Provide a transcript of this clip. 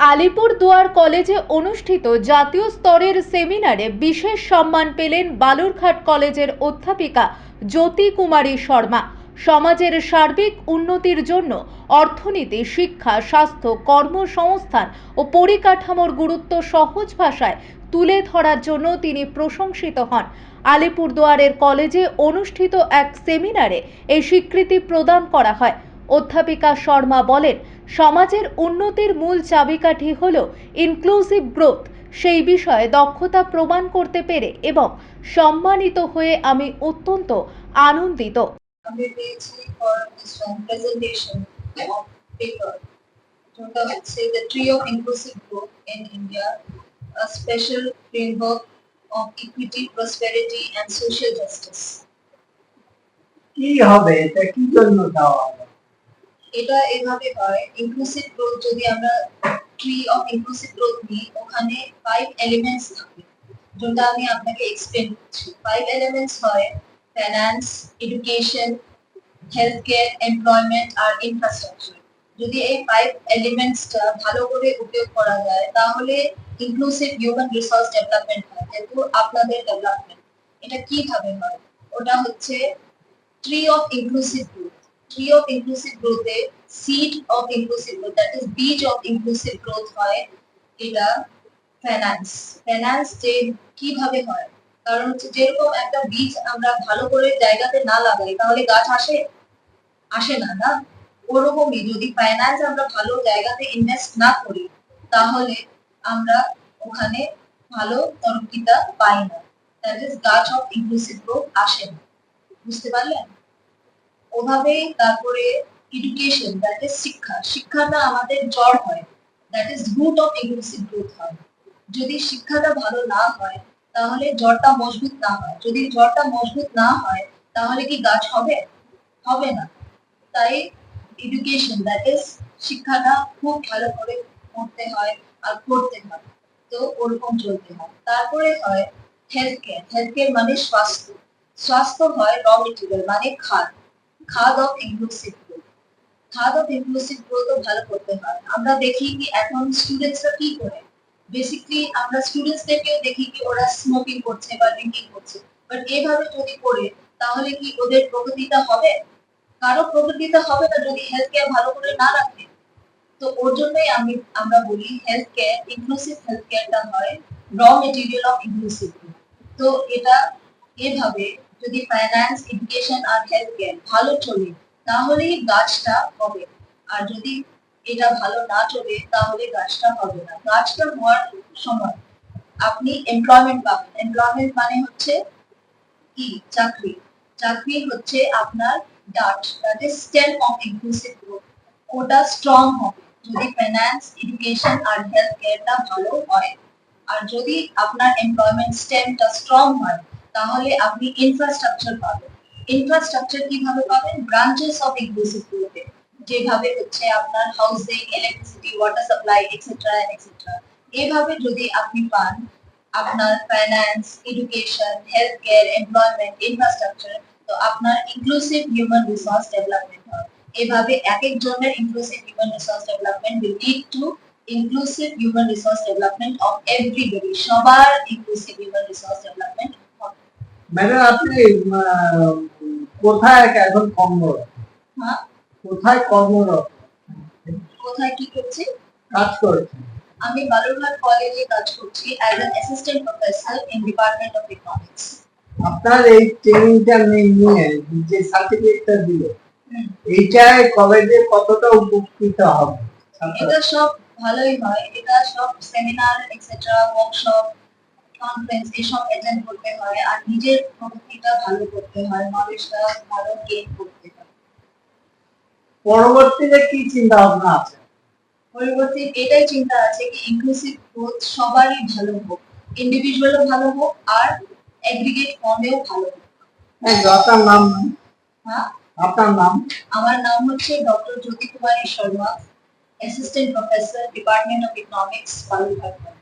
আলিপুরদুয়ার কলেজে অনুষ্ঠিত জাতীয় স্তরের সেমিনারে বিশেষ সম্মান পেলেন বালুরঘাট কলেজের অধ্যাপিকা জ্যোতি কুমারী শর্মা। সমাজের সার্বিক উন্নতির জন্য অর্থনীতি, শিক্ষা, স্বাস্থ্য, কর্মসংস্থান ও পরিকাঠামোর গুরুত্ব সহজ ভাষায় তুলে ধরার জন্য তিনি প্রশংসিত হন। আলিপুরদুয়ারের কলেজে অনুষ্ঠিত এক সেমিনারে এই স্বীকৃতি প্রদান করা হয়। অধ্যাপিকা শর্মা বলেন সমাজের উন্নতির মূল চাবিকাঠি হল ইনক্লুসিভ গ্রোথ সেই বিষয়ে দক্ষতা প্রমাণ করতে পেরে এবং সম্মানিত হয়ে আমি অত্যন্ত আনন্দিত। কি হবে? এটা কি জন্য দেওয়া হবে এটা এভাবে হয় ইনক্লুসিভ গ্রোথ যদি আমরা ট্রি অফ ইনক্লুসিভ গ্রোথ নিই, ওখানে ফাইভ এলিমেন্টস থাকে, যেটা আমি আপনাকে এক্সপ্লেন করছি। ফাইভ এলিমেন্টস হয় finance education health care employment আর ইনফ্রাস্ট্রাকচার যদি এই ফাইভ এলিমেন্টসটা ভালো করে উপয়োগ করা যায়, তাহলে ইনক্লুসিভ হিউম্যান রিসোর্স ডেভেলপমেন্ট হয়, যেহেতু আপনাদের ডেভেলপমেন্ট এটা কীভাবে হয়? ওটা হচ্ছে tree of inclusive growth tree of inclusive গ্রোথে seed of inclusive growth that is বীজ অফ ইনক্লুসিভ গ্রোথ হয় এটা ফাইন্যান্স ফাইন্যান্স যে কীভাবে হয়? কারণ হচ্ছে যেরকম একটা বীজ আমরা ভালো করে জায়গাতে না লাগাই, তাহলে গাছ আসে? আসে না না? ওরকমই যদি ফাইন্যান্স আমরা ভালো জায়গাতে ইনভেস্ট না করি, তাহলে আমরা ওখানে ভালো তরক্কিটা পাই না। দ্যাট ইজ গাছ অফ ইনক্লুসিভ গ্রোথ আসে না। বুঝতে পারলেন? ওভাবেই তারপরে এডুকেশন দ্যাট ইজ শিক্ষা, শিক্ষাটা আমাদের জড় হয় that is root of inclusive growth হয়। যদি শিক্ষাটা ভালো না হয়, তাহলে জড়টা মজবুত না হয়। যদি জড়টা মজবুত না হয়, তাহলে কি গাছ হবে? হবে না। তাই এডুকেশন দ্যাট ইজ শিক্ষাটা খুব ভালো করে করতে হয় আর করতে হয়। তো ওরকম চলতে হয়। তারপরে হয় হেলথ কেয়ার হেলথ কেয়ার মানে স্বাস্থ্য। স্বাস্থ্য হয় র মেটেরিয়াল মানে খাদ। খাদ অফ ইনক্লুসিভ খাদ অফ ইনক্লুসিভ গ্রোথ ভালো করতে হয়। আমরা দেখি কি এখন স্টুডেন্টসরা কি করে? বেসিকলি আমরা স্টুডেন্টসদেরকেও দেখি কি ওরা স্মোকিং করছে বা ড্রিঙ্কিং করছে। বাট এইভাবে যদি করে, তাহলে কি ওদের প্রগতিটা হবে? কারও প্রগতিটা হবে না যদি হেলথ কেয়ার ভালো করে না রাখে? তো ওর জন্যই আমি, আমরা বলি হেলথ কেয়ার ইনক্লুসিভ হেলথ কেয়ারটা হয় র মেটেরিয়াল অফ ইনক্লুসিভ তো এটা এভাবে যদি ফাইন্যান্স এডুকেশন আর হেলথ কেয়ার ভালো চলে, তাহলেই গাছটা হবে। আর যদি এটা ভালো না চলে, তাহলে গাছটা হবে না। গাছটা হওয়ার সময় আপনি এমপ্লয়মেন্ট পাবেন। এমপ্লয়মেন্ট মানে হচ্ছে কি? চাকরি। চাকরি হচ্ছে আপনার ডাট that is stem of inclusive growth ওটা স্ট্রং হবে। যদি ফাইন্যান্স এডুকেশন আর হেলথ কেয়ারটা ভালো হয়, আর যদি আপনার এমপ্লয়মেন্ট স্টেমটা স্ট্রং হয় তাহলে আপনি ইনফ্রাস্ট্রাকচার পাবেন। ইনফ্রাস্ট্রাকচার কীভাবে পাবেন? ব্রাঞ্চেস অফ ইনক্লুসিভ গ্রোথে যেভাবে হচ্ছে আপনার housing electricity water supply etcetera etcetera এভাবে যদি আপনি পান, আপনার finance education health care employment infrastructure তো আপনার ইনক্লুসিভ হিউম্যান রিসোর্স ডেভেলপমেন্ট হয় এভাবে এক একজনের inclusive human resource development will lead to inclusive human resource development of everybody সবার inclusive human resource development madam আপনি আহ, কোথায় এখন কর্মরত? হ্যাঁ? কোথায় কর্মরত? কোথায় কি করছি? কাজ করছেন? আমি বালুরঘাট কলেজে কাজ করছি as an assistant professor in department of economics আপনার এই ট্রেনিংটা নিয়ে যে সার্টিফিকেটটা দিল এইটায় কলেজে কতটা উপকৃত হবে? এটা সব ভালোই হয়। এটা সব সেমিনার এক্সেট্রা ওয়ার্কশপ কনফারেন্স এসব অ্যাটেন্ড করতে হয় আর নিজের প্রগতিটা ভালো করতে হয় নলেজটা ভালো গেইন করতে হয়। পরবর্তীতে কি চিন্তা ভাবনা আছে? পরিবর্তে এটাই চিন্তা আছে কি ইনক্লুসিভ গ্রোথ সবারই ভালো হোক ইন্ডিভিজুয়ালও ভালো হোক আর ফর্মেও ভালো হোক। আপনার নাম? হ্যাঁ? আপনার নাম? আমার নাম হচ্ছে doctor Jyoti Kumari Sharma assistant professor department of economics Balurghat. College